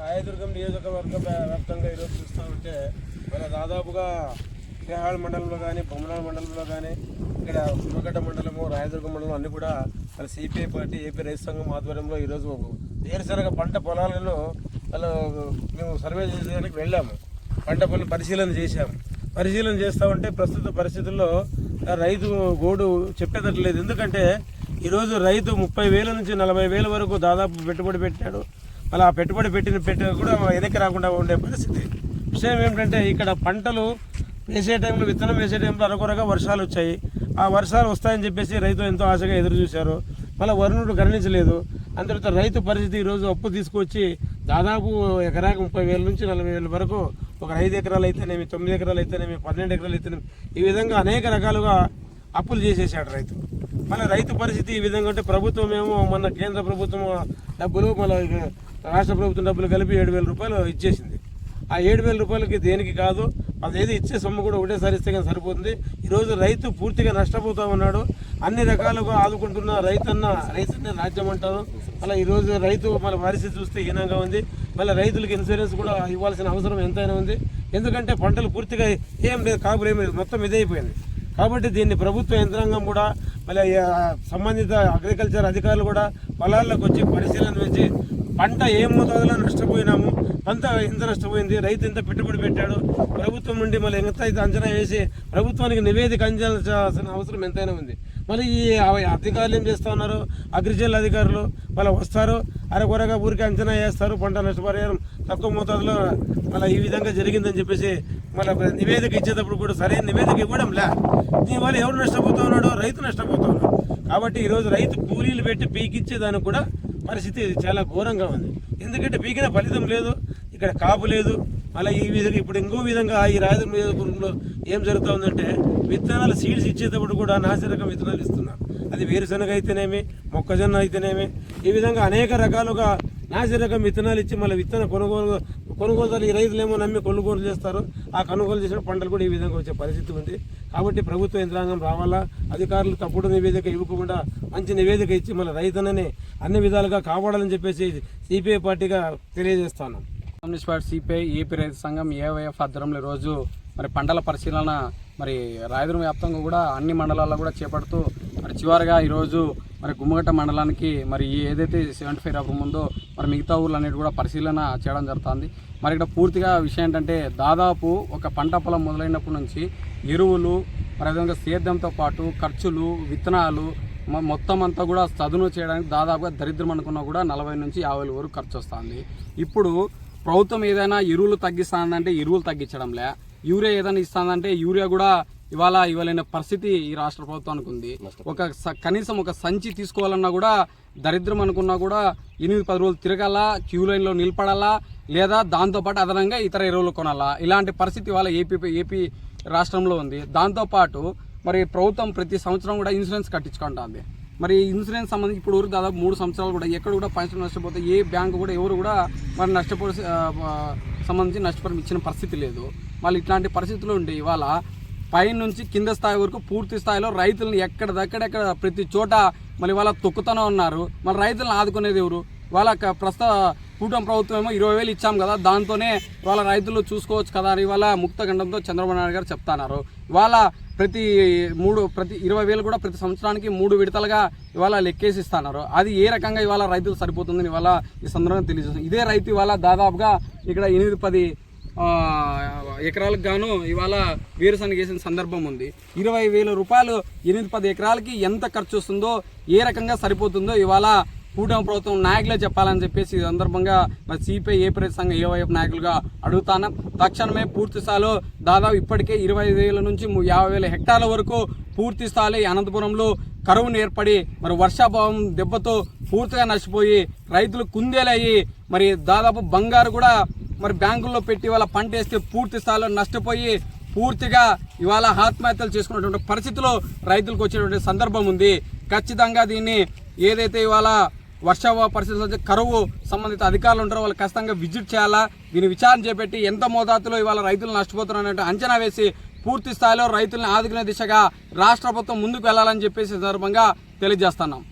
రాయదుర్గం నియోజకవర్గ వ్యాప్తంగా ఈరోజు చూస్తూ ఉంటే మన దాదాపుగా కేహాళ్ మండలంలో కానీ బొమ్మనాల మండలంలో కానీ ఇక్కడ సురగడ్డ మండలము రాయదుర్గం మండలం అన్ని కూడా మన సిపిఐ పార్టీ ఏపీ రైతు సంఘం ఆధ్వర్యంలో ఈరోజు వేరుశనగ పంట పొలాలను వాళ్ళు మేము సర్వే చేయడానికి వెళ్ళాము. పంట పొలం పరిశీలన చేశాము. పరిశీలన చేస్తా ఉంటే ప్రస్తుత పరిస్థితుల్లో రైతు గోడు చెప్పేదట్లేదు ఎందుకంటే ఈరోజు రైతు ముప్పై వేల నుంచి నలభై వేల వరకు దాదాపు పెట్టుబడి పెట్టాడు. అలా ఆ పెట్టుబడి పెట్టిన పెట్టిన కూడా వెనక్కి రాకుండా ఉండే పరిస్థితి. విషయం ఏమిటంటే ఇక్కడ పంటలు వేసే టైంలో విత్తనం వేసే టైంలో అరకొరగా వర్షాలు వచ్చాయి. ఆ వర్షాలు వస్తాయని చెప్పేసి రైతు ఎంతో ఆశగా ఎదురు చూశారు. మళ్ళీ వరుణుడు గణించలేదు అందులో రైతు పరిస్థితి ఈరోజు అప్పు తీసుకొచ్చి దాదాపు ఎకరాకు ముప్పై వేల నుంచి నలభై వేల వరకు ఒక ఐదు ఎకరాలు అయితేనేమి తొమ్మిది ఎకరాలు అయితేనేమి పన్నెండు ఎకరాలు అయితేనేమి ఈ విధంగా అనేక రకాలుగా అప్పులు చేసేసాడు రైతు. మళ్ళీ రైతు పరిస్థితి ఈ విధంగా ఉంటే ప్రభుత్వం ఏమో మన కేంద్ర ప్రభుత్వం డబ్బులు మన రాష్ట్ర ప్రభుత్వం డబ్బులు కలిపి ఏడు వేల రూపాయలు ఇచ్చేసింది. ఆ ఏడు వేల రూపాయలకి దేనికి కాదు అదేది ఇచ్చే సొమ్ము కూడా ఒకటేసారి ఇస్తే కానీ సరిపోతుంది. ఈరోజు రైతు పూర్తిగా నష్టపోతూ ఉన్నాడు. అన్ని రకాలుగా ఆదుకుంటున్న రైతన్న రైతన్న రాజ్యం అంటారు. అలా ఈరోజు రైతు మన పరిస్థితి చూస్తే హీనంగా ఉంది. మళ్ళీ రైతులకు ఇన్సూరెన్స్ కూడా ఇవ్వాల్సిన అవసరం ఎంతైనా ఉంది. ఎందుకంటే పంటలు పూర్తిగా ఏం లేదు కాపులు ఏం లేదు మొత్తం ఇదైపోయింది కాబట్టి దీన్ని ప్రభుత్వ యంత్రాంగం కూడా మళ్ళీ సంబంధిత అగ్రికల్చర్ అధికారులు కూడా పొలాల్లోకి వచ్చి పరిశీలన వచ్చి పంట ఏ మోతాదులో నష్టపోయినాము? పంట ఎంత నష్టపోయింది? రైతు ఎంత పెట్టుబడి పెట్టాడు? ప్రభుత్వం నుండి మళ్ళీ ఎంత అయితే అంచనా వేసి ప్రభుత్వానికి నివేదిక అందించాల్సిన అవసరం ఎంతైనా ఉంది. మళ్ళీ ఈ అధికారులు ఏం చేస్తూ ఉన్నారు? అగ్రికల్చర్ అధికారులు వాళ్ళు వస్తారు. అరకొరగా ఊరికి అంచనా వేస్తారు. పంట నష్టపరిహారం తక్కువ మోతాదులో మళ్ళీ ఈ విధంగా జరిగిందని చెప్పేసి మళ్ళీ నివేదిక ఇచ్చేటప్పుడు కూడా సరైన నివేదిక ఇవ్వడం లే దీనివల్ల ఎవరు నష్టపోతూ ఉన్నాడో? రైతు నష్టపోతూ ఉన్నాడు. కాబట్టి ఈరోజు రైతు కూలీలు పెట్టి పీకిచ్చేదానికి కూడా పరిస్థితి చాలా ఘోరంగా ఉంది. ఎందుకంటే పీకిన ఫలితం లేదు ఇక్కడ కాపు లేదు మళ్ళీ ఈ విధంగా ఇప్పుడు ఇంకో విధంగా ఈ రాయదుర్గం నియోజకవర్గంలో ఏం జరుగుతూ ఉందంటే విత్తనాలు సీడ్స్ ఇచ్చేటప్పుడు కూడా నాసిరకం విత్తనాలు ఇస్తున్నారు. అది వేరుశనగ అయితేనేమి మొక్కజొన్న అయితేనేమి ఈ విధంగా అనేక రకాలుగా నాసిరకం విత్తనాలు ఇచ్చి మళ్ళీ విత్తన కొనుగోలు కొనుగోలు ఈ రైతులేమో నమ్మి కొనుగోలు చేస్తారు. ఆ కొనుగోలు చేసిన పంటలు కూడా ఈ విధంగా వచ్చే పరిస్థితి ఉంది. కాబట్టి ప్రభుత్వ యంత్రాంగం రావాలా? అధికారులు తప్పుడు నివేదిక ఇవ్వకుండా మంచి నివేదిక ఇచ్చి మళ్ళీ రైతులని అన్ని విధాలుగా కాపాడాలని చెప్పేసి సిపిఐ పార్టీగా తెలియజేస్తాను. కమ్యూనిస్ట్ పార్టీ సిపిఐ ఏపీ రైతు సంఘం ఏవైఎఫ్ ఆధ్వర్యంలో ఈరోజు మరి పంటల పరిశీలన మరి రాయదుర్గం వ్యాప్తంగా కూడా అన్ని మండలాల్లో కూడా చేపడుతూ మరి చివరిగా ఈరోజు మరి గుమ్మగట్ట మండలానికి మరి ఏదైతే సెవెంటీ ఫైవ్ రకం ఉందో మరి మిగతా ఊర్లు అనేది కూడా పరిశీలన చేయడం జరుగుతుంది. మరి ఇక్కడ పూర్తిగా విషయం ఏంటంటే దాదాపు ఒక పంట పొలం మొదలైనప్పటి నుంచి ఎరువులు మరి అదేవిధంగా సేద్యంతో పాటు ఖర్చులు విత్తనాలు మొత్తం అంతా కూడా చదును చేయడానికి దాదాపుగా దరిద్రం అనుకున్నా కూడా నలభై నుంచి యాభై వేల వరకు ఖర్చు వస్తుంది. ఇప్పుడు ప్రభుత్వం ఏదైనా ఎరువులు తగ్గిస్తుందంటే ఎరువులు తగ్గించడంలే. యూరియా ఏదైనా ఇస్తుందంటే యూరియా కూడా ఇవాళ ఇవ్వలేని పరిస్థితి ఈ రాష్ట్ర ప్రభుత్వానికి ఉంది. ఒక కనీసం ఒక సంచి తీసుకోవాలన్నా కూడా దరిద్రం అనుకున్నా కూడా ఎనిమిది పది రోజులు తిరగాల క్యూ లైన్లో నిలబడాలా లేదా దాంతోపాటు అదనంగా ఇతర ఎరువులు కొనాలా? ఇలాంటి పరిస్థితి ఇవాళ ఏపీ ఏపీ రాష్ట్రంలో ఉంది. దాంతోపాటు మరి ప్రభుత్వం ప్రతి సంవత్సరం కూడా ఇన్సూరెన్స్ కట్టించుకుంటుంది. మరి ఇన్సూరెన్స్ సంబంధించి ఇప్పుడు వరకు దాదాపు మూడు సంవత్సరాలు కూడా ఎక్కడ కూడా పైసలు నష్టపోతే ఏ బ్యాంకు కూడా ఎవరు కూడా మరి ఆ, సంబంధించి నష్టపరి ఇచ్చిన పరిస్థితి లేదు. మళ్ళీ ఇట్లాంటి పరిస్థితులు ఉండి ఇవాళ పైనుంచి కింద స్థాయి వరకు పూర్తి స్థాయిలో రైతులను ఎక్కడదక్కడెక్కడ ప్రతి చోట మళ్ళీ వాళ్ళ తొక్కుతూనే ఉన్నారు మరి రైతులను ఆదుకునేది ఎవరు? వాళ్ళ ప్రస్తుత కూటమి ప్రభుత్వం ఏమో ఇరవై వేలు ఇచ్చాం కదా దాంతోనే వాళ్ళ రైతులు చూసుకోవచ్చు కదా అని ఇవాళ ముక్తగండంతో చంద్రబాబు నాయుడు గారు చెప్తున్నారు. ఇవాళ ప్రతి మూడు ప్రతి ఇరవై వేలు కూడా ప్రతి సంవత్సరానికి మూడు విడతలుగా ఇవాళ లెక్కేసి ఇస్తున్నారు అది ఏ రకంగా ఇవాళ రైతులు సరిపోతుందని ఇవాళ ఈ సందర్భంగా తెలియజేస్తుంది ఇదే రైతు ఇవాళ దాదాపుగా ఇక్కడ ఎనిమిది పది ఎకరాలకు గాను ఇవాళ వేరుశనగ వేసిన సందర్భం ఉంది. ఇరవై వేల రూపాయలు ఎనిమిది పది ఎకరాలకి ఎంత ఖర్చు వస్తుందో ఏ రకంగా సరిపోతుందో ఇవాళ కూటమి ప్రభుత్వం నాయకులే చెప్పాలని చెప్పేసి ఈ సందర్భంగా మరి సిపిఐ ఏపీ సంఘం ఏవైపు నాయకులుగా అడుగుతాను. తక్షణమే పూర్తి స్థాయిలో దాదాపు ఇప్పటికే ఇరవై వేల నుంచి యాభై వేల హెక్టార్ల వరకు పూర్తి స్థాయి అనంతపురంలో కరువును ఏర్పడి మరి వర్షాభావం దెబ్బతో పూర్తిగా నష్టపోయి రైతులు కుందేలయ్యి మరి దాదాపు బంగారు కూడా మరి బ్యాంకుల్లో పెట్టి వాళ్ళ పంట వేస్తే పూర్తి స్థాయిలో నష్టపోయి పూర్తిగా ఇవాళ ఆత్మహత్యలు చేసుకున్నటువంటి పరిస్థితిలో రైతులకు వచ్చేటువంటి సందర్భం ఉంది. ఖచ్చితంగా దీన్ని ఏదైతే ఇవాళ వర్ష పరిస్థితులు కరువు సంబంధిత అధికారులు ఉంటారో వాళ్ళు ఖచ్చితంగా విజిట్ చేయాలా? దీన్ని విచారణ చేపట్టి ఎంత మోతాదులో ఇవాళ రైతులు నష్టపోతున్నారంటే అంచనా వేసి పూర్తి స్థాయిలో రైతులను ఆదుకునే దిశగా రాష్ట్ర ప్రభుత్వం ముందుకు వెళ్ళాలని చెప్పేసి సందర్భంగా తెలియజేస్తున్నాం.